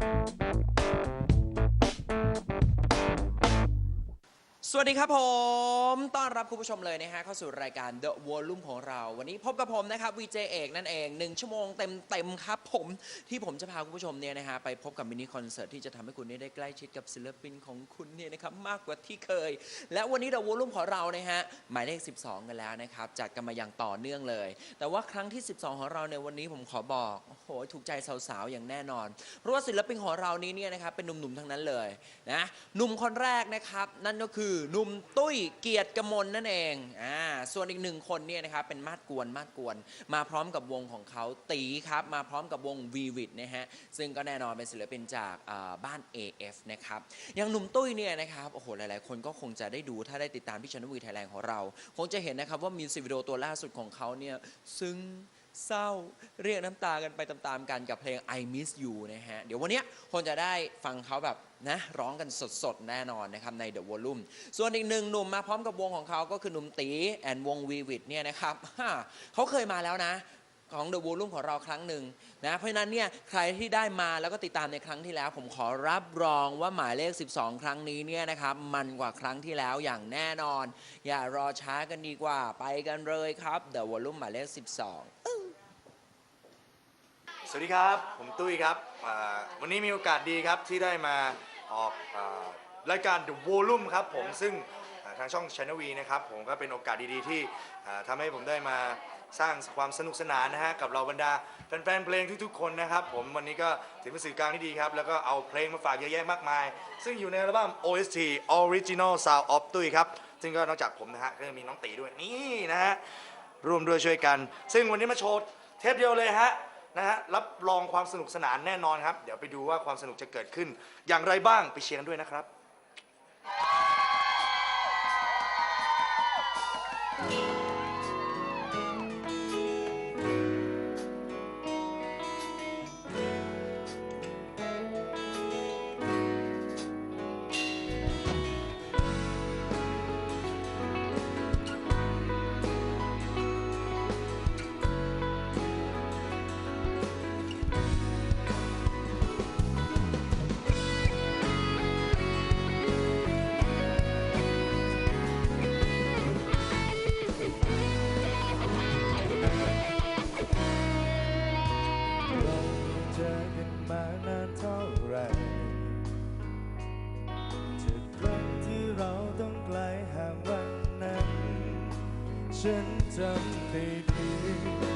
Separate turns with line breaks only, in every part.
Thank you. สวัสดีครับผม ต้อนรับคุณผู้ชมเลยนะฮะเข้าสู่รายการ The Volume ของเรา วันนี้พบกับผมนะครับวีเจเอกนั่นเองหนึ่งชั่วโมงเต็มๆครับผมที่ผมจะพาคุณผู้ชมเนี่ยนะฮะไปพบกับมินิคอนเสิร์ตที่จะทำให้คุณเนี่ยได้ใกล้ชิดกับศิลปินของคุณเนี่ยนะครับมากกว่าที่เคย และวันนี้ The Volume ของเรานะฮะหมายเลข 12 กันแล้วนะครับจัดกันมาอย่างต่อเนื่องเลย แต่ว่าครั้งที่ 12 ของเราในวันนี้ผมขอบอกโอ้โหถูกใจสาวๆอย่างแน่นอน เพราะว่าศิลปินของเรานี้เนี่ยนะครับเป็นหนุ่มๆทั้งนั้นเลยนะหนุ่มคนแรกนะครับนั่นก็คือหนุ่มตุ้ยเกียรติกมลนั่นเองอ่าส่วนอีกหนึ่งคนเนี่ยนะครับเป็นมาดกวนมาดกวน มาพร้อมกับวงของเขาตีครับ มาพร้อมกับวง v ีวิดนะฮะซึ่งก็แน่นอนเป็นศิลปินจากบ้าน AF นะครับอย่างหนุ่มตุ้ยเนี่ยนะครับโอ้โหหลายๆ คนก็คงจะได้ดูถ้าได้ติดตามพี่ชนวีไทยแลนด์ของเรา คงจะเห็นนะครับว่ามิวสิกวิดีโอตัวล่าสุดของเขาเนี่ยซึ้ง เศร้าเรียกน้ำตากันไปตามๆกันกับเพลง I Miss You นะฮะ เดี๋ยววันนี้คงจะได้ฟังเขาแบบนะร้องกันสดๆ แน่นอนนะครับใน The Volume ส่วนอีกหนึ่งหนุ่มมาพร้อมกับวงของเขาก็คือหนุ่มตีแอนวงวีวิดเนี่ยนะครับเขาเคยมาแล้วนะของ The Volume ของเราครั้งหนึ่งนะเพราะฉะนั้นเนี่ยใครที่ได้มาแล้วก็ติดตามในครั้งที่แล้ว ผมขอรับรองว่าหมายเลข 12 ครั้งนี้เนี่ยนะครับมันกว่าครั้งที่แล้วอย่างแน่นอน อย่ารอช้ากันดีกว่าไปกันเลยครับ The Volume หมายเลข 12
สวัสดีครับ ผมตุ้ยครับอ่าวันนี้มีโอกาสดีครับที่ได้มาออกอารายการ The Volume ครับผมซึ่งอ่าทางช่อง Channel V นะครับผมก็เป็นโอกาสดีๆ ที่อ่าทำให้ผมได้มาสร้างความสนุกสนานนะฮะกับเราบรรดาแฟนๆเพลงทุกๆคนนะครับผมวันนี้ก็ถือเป็นสื่อกลางที่ดีครับ แล้วก็เอาเพลงมาฝากเยอะแยะมากมาย ซึ่งอยู่ในอัลบั้ม OST Original Sound of ตุ้ยครับ ซึ่งก็นอกจากผมนะฮะก็ยังมีน้องตีด้วยนี่นะฮะ ร่วมด้วยช่วยกัน ซึ่งวันนี้มาโชว์เทปเดียวเลยฮะ นะฮะรับรองความสนุกสนานแน่นอนครับ เดี๋ยวไปดูว่าความสนุกจะเกิดขึ้น อย่างไรบ้างไปเชียร์กันด้วยนะครับ
ฉันจำ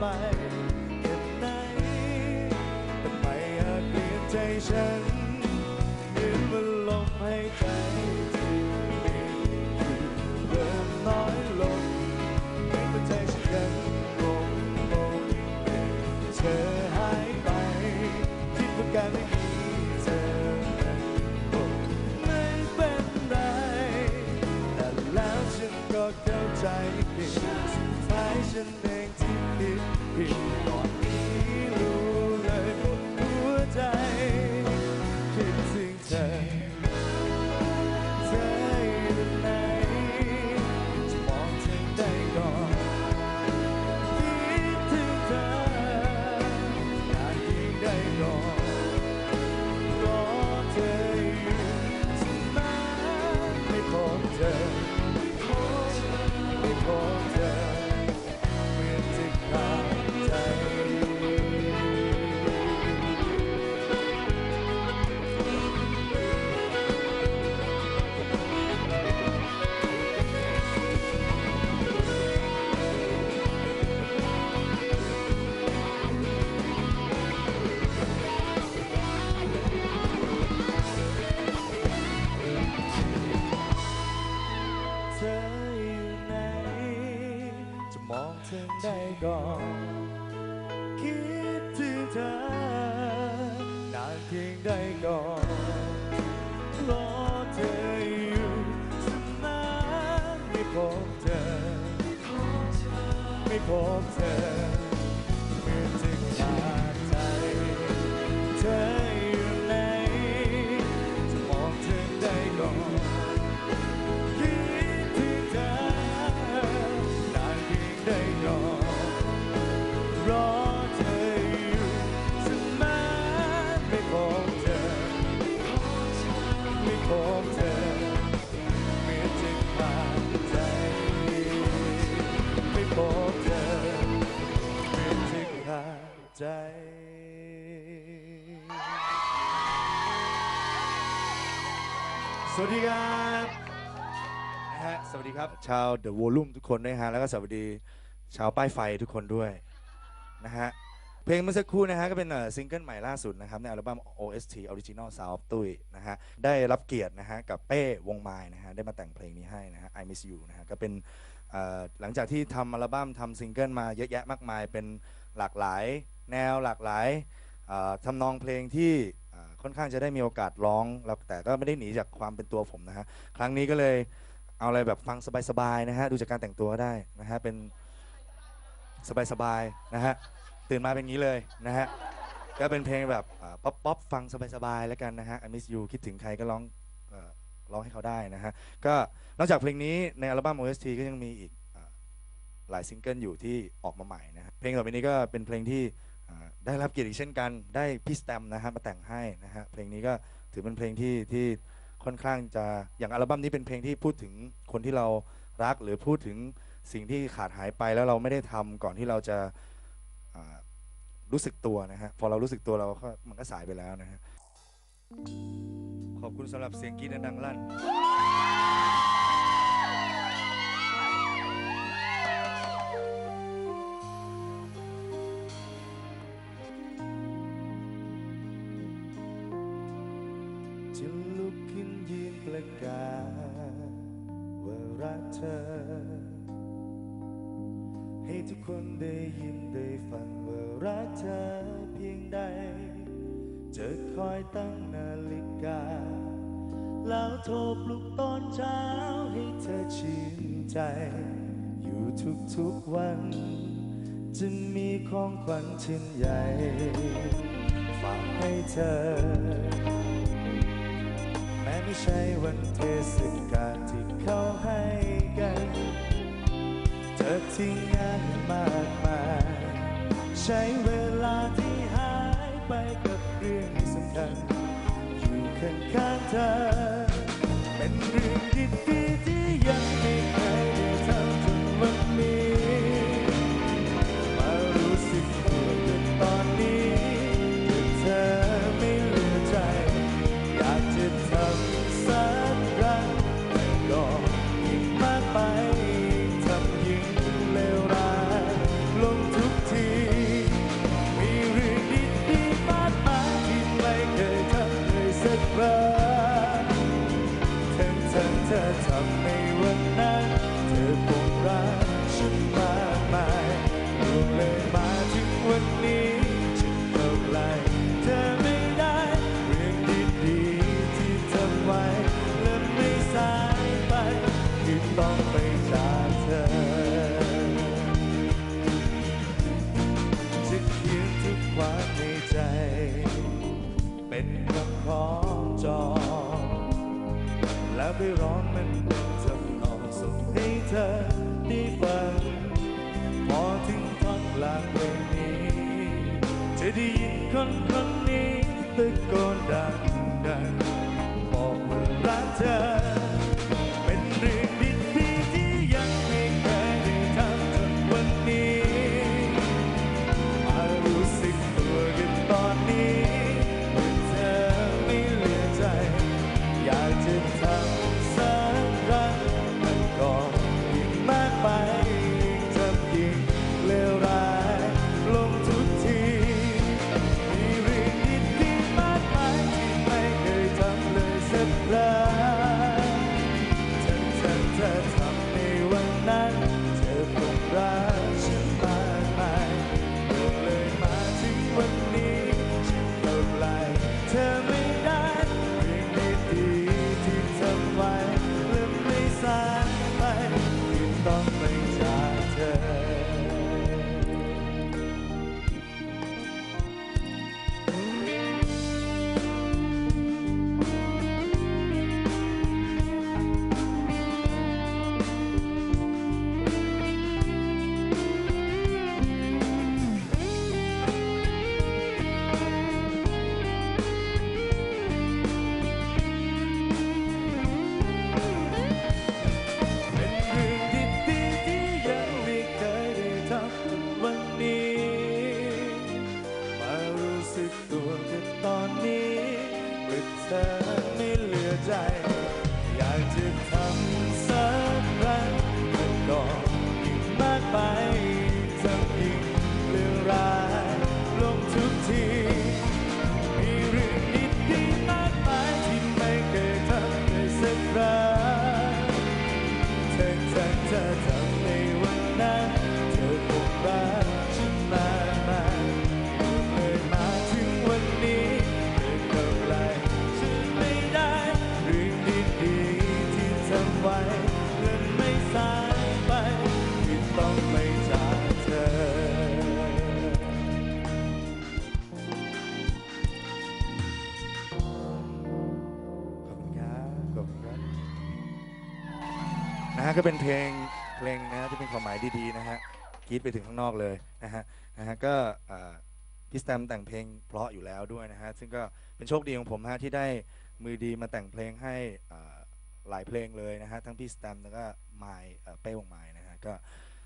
ไปเก็บไหนแต่ไม่อาจเปลี่ยนใจฉัน ได้ก่อนคิดถึงเธอนานเพียงใดก่อนรอเธออยู่เสมอไม่พบเธอไม่พบเธอ ดีครับนะฮะสวัสดีครับ ชาว The Volume ทุกคนด้วยฮะแล้วก็สวัสดีชาวป้ายไฟทุกคนด้วยนะฮะเพลงเมื่อสักครู่นะฮะก็เป็นซิงเกิลใหม่ล่าสุดนะครับในอัลบั้ม OST Original Sound of ตุ้ยนะฮะได้รับเกียรตินะฮะกับเป้วงไม้นะฮะได้มาแต่งเพลงนี้ให้นะฮะ I Miss You นะฮะก็เป็นหลังจากที่ทำอัลบั้มทำซิงเกิลมาเยอะแยะมากมายเป็นหลากหลายแนวหลากหลายทำนองเพลงที่ ค่อนข้างจะได้มีโอกาสร้องแล้วแต่ก็ไม่ได้หนีจากความเป็นตัวผมนะฮะครั้งนี้ก็เลยเอาอะไรแบบฟังสบายๆนะฮะดูจากการแต่งตัวก็ได้นะฮะเป็นสบายๆนะฮะตื่นมาเป็นงี้เลยนะฮะก็เป็นเพลงแบบป๊อปป๊อปฟังสบายๆแล้วกันนะฮะ I miss you คิดถึงใครก็ร้องร้องให้เขาได้นะฮะก็นอกจากเพลงนี้ในอัลบั้ม OST ก็ยังมีอีกหลายซิงเกิลอยู่ที่ออกมาใหม่นะฮะเพลงต่อไปนี้ก็เป็นเพลงที่ ได้รับเกียรติเช่นกันได้พี่สแตมนะฮะมาแต่งให้นะฮะเพลงนี้ก็ถือเป็นเพลงที่ที่ค่อนข้างจะอย่างอัลบั้มนี้เป็นเพลงที่พูดถึงคนที่เรารักหรือพูดถึงสิ่งที่ขาดหายไปแล้วเราไม่ได้ทำก่อนที่เราจะรู้สึกตัวนะฮะพอเรารู้สึกตัวเราก็มันก็สายไปแล้วนะฮะขอบคุณสำหรับเสียงกรีดดังลั่น รปลุกตอนเช้าให้เธอชื่นใจ อยู่ทุกๆวัน จะมีของขวัญชิ้นใหญ่ ฝากให้เธอ แม้ไม่ใช่วันเทศกาลที่เขาให้กัน เธอทิ้งงานมากมายใช้เวลาที่หายไปกับเรื่องที่สำคัญอยู่ข้างๆเธอ เป็ งเข้าใกลเธอไม่ได้ เรื่องดีๆที่ทำไว้และไม่สายไปที่ต้องไปจากเธอ จะเขียนทุกความในใจ เป็นคำของจองแล้วไปร้อง โกะก็เป็นเพลงเพลงนะฮะที่เป็นความหมายดีๆนะฮะกรีดไปถึงข้างนอกเลยนะฮะนะฮะก็อ่อพี่สแตมแต่งเพลงเพราะอยู่แล้วด้วยนะฮะซึ่งก็เป็นโชคดีของผมฮะที่ได้มือดีมาแต่งเพลงให้อ่อหลายเพลงเลยนะฮะทั้งพี่สแตมแล้วก็ไมค์เอ่อเป้วงไมค์นะฮะก็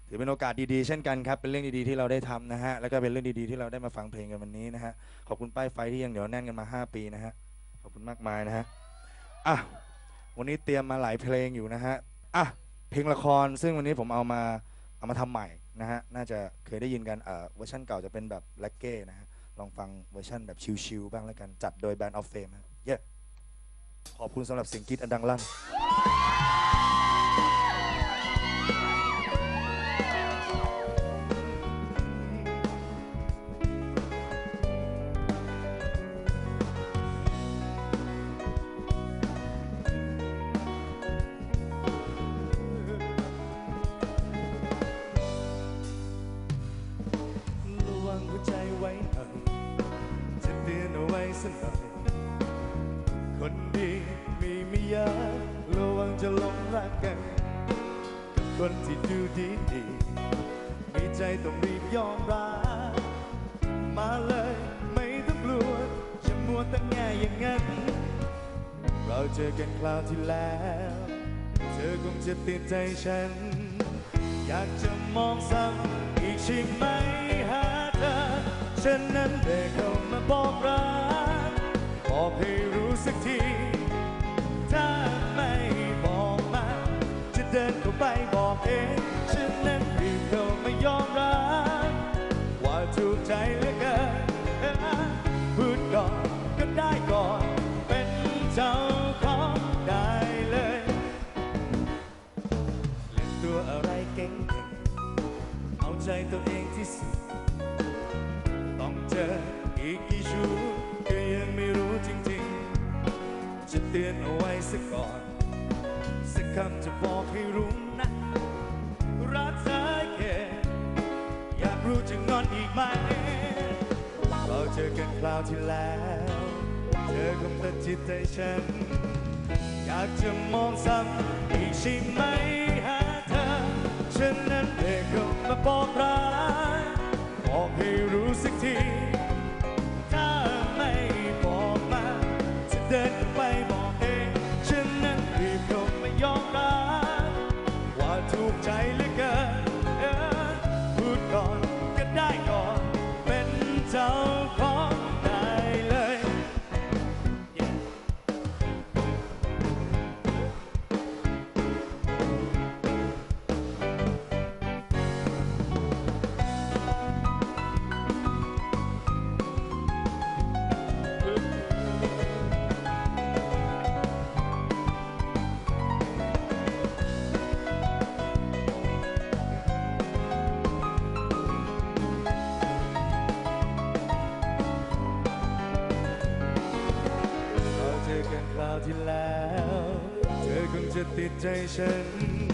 ถือเป็นโอกาสดีๆ เช่นกันครับ เป็นเรื่องดีๆที่เราได้ทำนะฮะ แล้วก็เป็นเรื่องดีๆที่เราได้มาฟังเพลงกันวันนี้นะฮะ ขอบคุณป้ายไฟที่ยังเหนียวแน่นกันมา 5 ปีนะฮะ ขอบคุณมากมายนะฮะ อะ วันนี้เตรียมมาหลายเพลงอยู่นะฮะ อะ เพลงละคร ซึ่งวันนี้ผมเอามาเอามาทำใหม่นะฮะน่าจะเคยได้ยินกันเอ่อเวอร์ชันเก่าจะเป็นแบบแล็กเก้นะฮะลองฟังเวอร์ชันแบบชิลๆบ้างแล้วกันจัดโดย Band of Fame ฮะเย้ขอบคุณสำหรับเสียงกรีดอันดังลั่น คนที่ดูดีดีมีใจต้องรีบยอมรับมาเลยไม่ต้องกลัวจะมัวแต่แง่อย่างนั้น เราเจอกันคราวที่แล้ว เธอคงจะติดใจฉัน อยากจะมองซ้ำอีกใช่ไหมหาเธอฉันนั้นได้เข้ามาบอกรักบอกให้ ไปบอกเอง ฉันนั้นรีบเข้ามายอมรับ ว่าถูกใจเหลือเกินพูดก่อนก็ได้ก่อน เป็นเจ้าของได้เลยเล่นตัวอะไรเก่งๆเอาใจตัวเองที่สุด ต้องเจออีกกี่ชูก็ยังไม่รู้จริงๆ จะเตือนเอาไว้สักก่อน สักคำจะบอกให้รู้ นะรักเธอแค่อยากรู้จะงอนอีกไหม เราเจอกันคราวที่แล้ว เธอคงตัดจิตใจฉัน อยากจะมองซ้ำอีกใช่ไหมหาเธอ ฉันนั้นเด็กก็มาบอกรักบอกให้รู้สักที ติดใจฉัน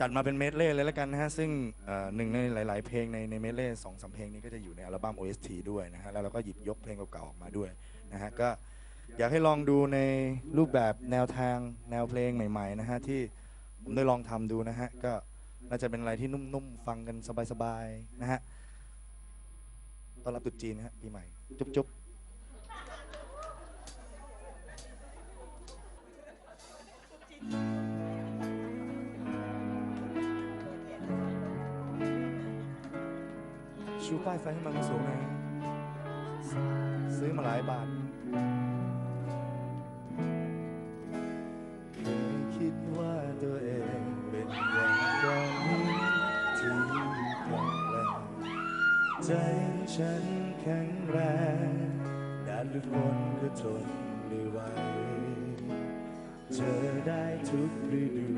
จัดมาเป็นเมดเล่เลยแล้วกันนะฮะ ซึ่งเอ่อหนึ่งในหลาย ๆ เพลงในในเมดเล่สองสามเพลงนี้ก็จะอยู่ในอัลบั้ม OST ด้วยนะฮะ แล้วเราก็หยิบยกเพลงเก่าๆออกมาด้วยนะฮะ ก็อยากให้ลองดูในรูปแบบแนวทางแนวเพลงใหม่ ๆ นะฮะ ที่ผมได้ลองทำดูนะฮะ ก็น่าจะเป็นอะไรที่นุ่ม ๆ ฟังกันสบาย ๆ นะฮะต้อนรับตรุษจีนนะฮะปีใหม่ จุ๊บๆ ชูป้ายไฟให้มันสูงหน่ซื้อมาหลายบาทคิดว่าตัวเองเป็นอย่างนี้ถึงกลับแล้วใจฉันแข็งแรงแดดหรือฝนก็ทนไม่ไหวเจอได้ทุกฤดู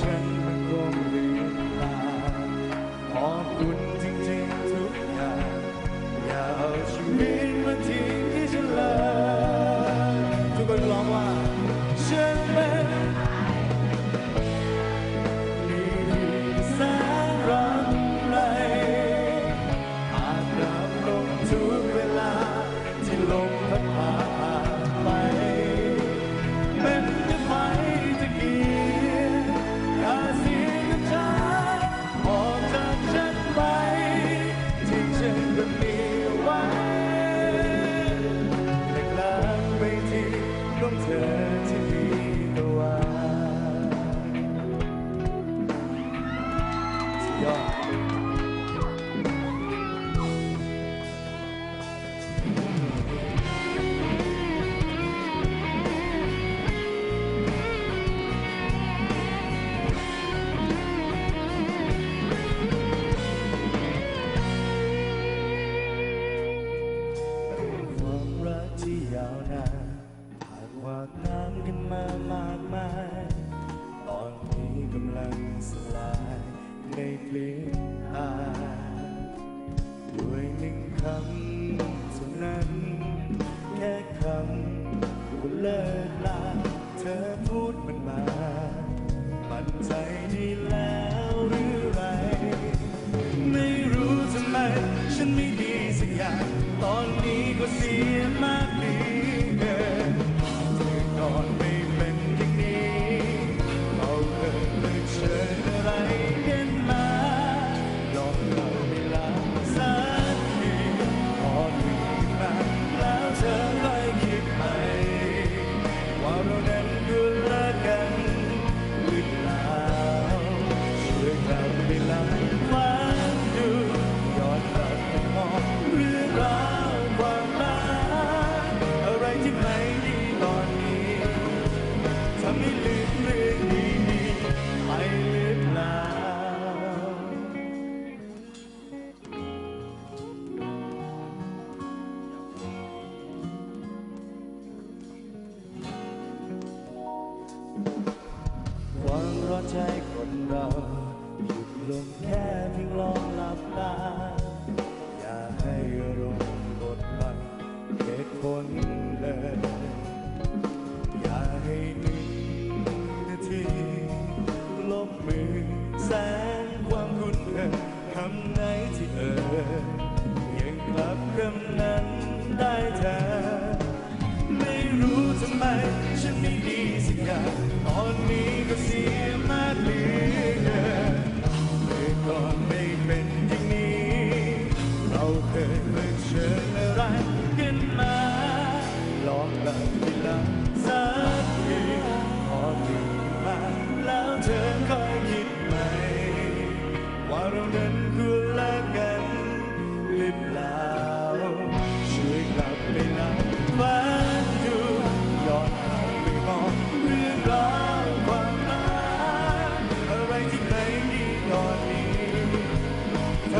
Ocean.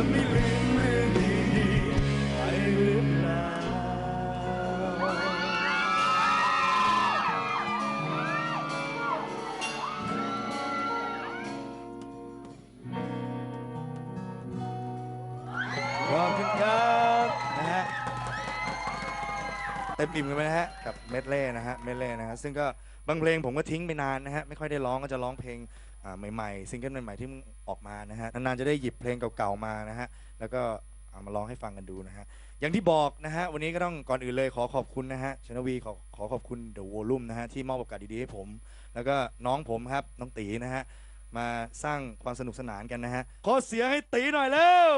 จะมเขอบนกับนะฮะเต็มอิ่มกันไหมฮะกับเมดเล่นะฮะเมดเล่นะฮะซึ่งก็บางเพลงผมก็ทิ้งไปนานนะฮะไม่ค่อยได้ร้องก็จะร้องเพลง ใหม่ๆซิงเกิลใหม่ๆที่ออกมานะฮะนานๆจะได้หยิบเพลงเก่าๆมานะฮะแล้วก็เอามาลองให้ฟังกันดูนะฮะอย่างที่บอกนะฮะวันนี้ก็ต้องก่อนอื่นเลยขอขอบคุณนะฮะชนวีขอขอขอบคุณเดอะวอลลุ่มนะฮะที่มอบโอกาสดีๆให้ผม แล้วก็น้องผมครับน้องตีนะฮะมาสร้างความสนุกสนานกันนะฮะขอเสียงให้ตีหน่อยเร็ว